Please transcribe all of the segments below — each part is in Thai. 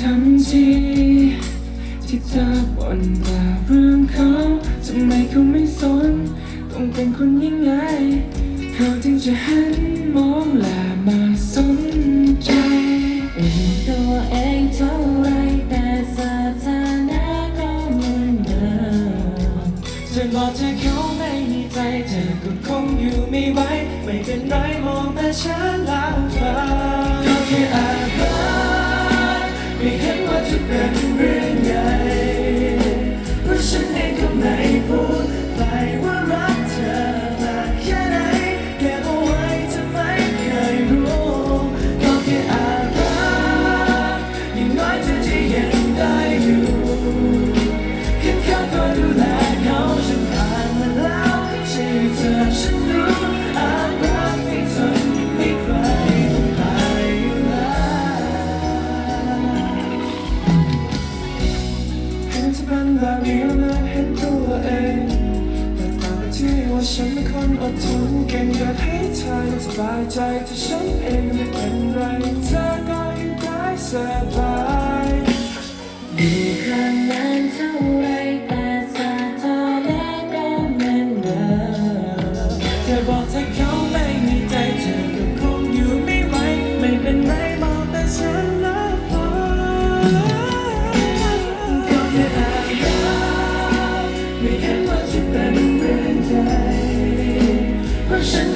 ทันทีที่เธอบ่นว่าเรื่องเขาทำไมเขาไม่สน ต้องเป็นคนยังไง เขาถึงจะหันมองและมาสนใจตัวเองเท่าไรแต่สถานะก็เหมือนเดิมเธอบอกเธอเขาไม่มีใจ เธอก็คงอยู่ไม่ไหวไม่เป็นไรมองแต่ฉัน อย่ยังได้อยู่แค่เขาคอยดูแลเขาฉันผ่านมาแล้วใช่เธอฉันรู้อารักไม่ทนไม่ใครต้องตายอยู่แล้วเห็นเธอเป็นแบบนี้แล้วเห็นตัวเองแต่ต่างที่ว่าฉันเป็นคนอดทนเก่งอยากให้เธอสบายใจที่ฉันเองไม่เป็นไรเธอก็อยู่ได้สบาย บอกถ้าเขาไม่มีใจเธอก็คงอยู่ไม่ไหวไม่เป็นไรมองแต่ฉันละพอก็แค่อาภัพไม่เห็นว่าจะเป็นเรื่องใหญ่เพราะฉัน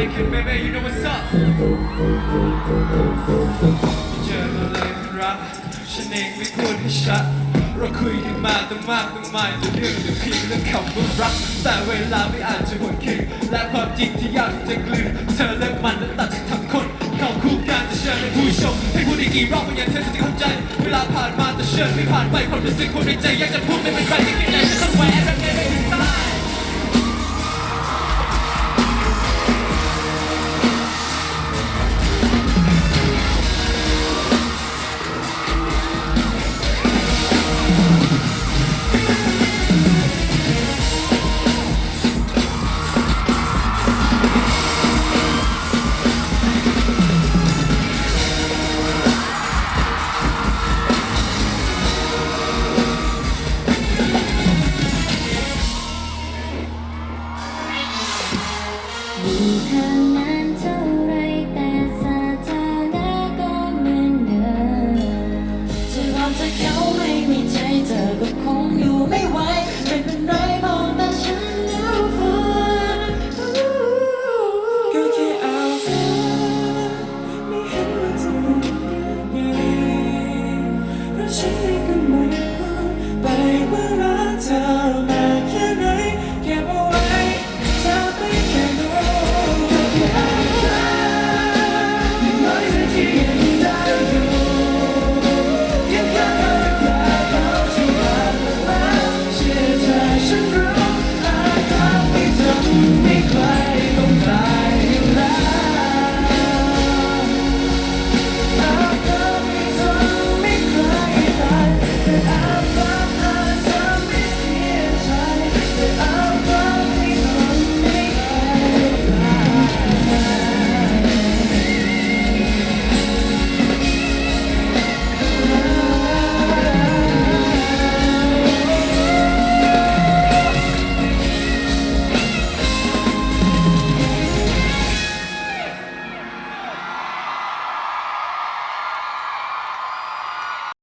Like it, baby, you know what's up เจอมาเลยเป็นรักฉันเองไม่พูดให้ชัดเราคุยกันมาตั้งมากตั้งมายแต่เรื่องแต่เพียงเรื่องคำว่ารัก แต่เวลาไม่อาจจะหวนคืนและความจริงที่ยากที่จะกลืนเธอและมันนั้นตัดสินทั้งคนเข้าคู่กันจะเชิญเป็นผู้ชมให้พูดอีกกี่รอบก็ยังเธอจะเข้าใจ เวลาผ่านมาแต่เชิญไม่ผ่านไปความรู้สึกคนในใจอยากจะพูดไม่เป็นใครที่คิดไหนฉันต้องแหวนรักไงไม่ 你看。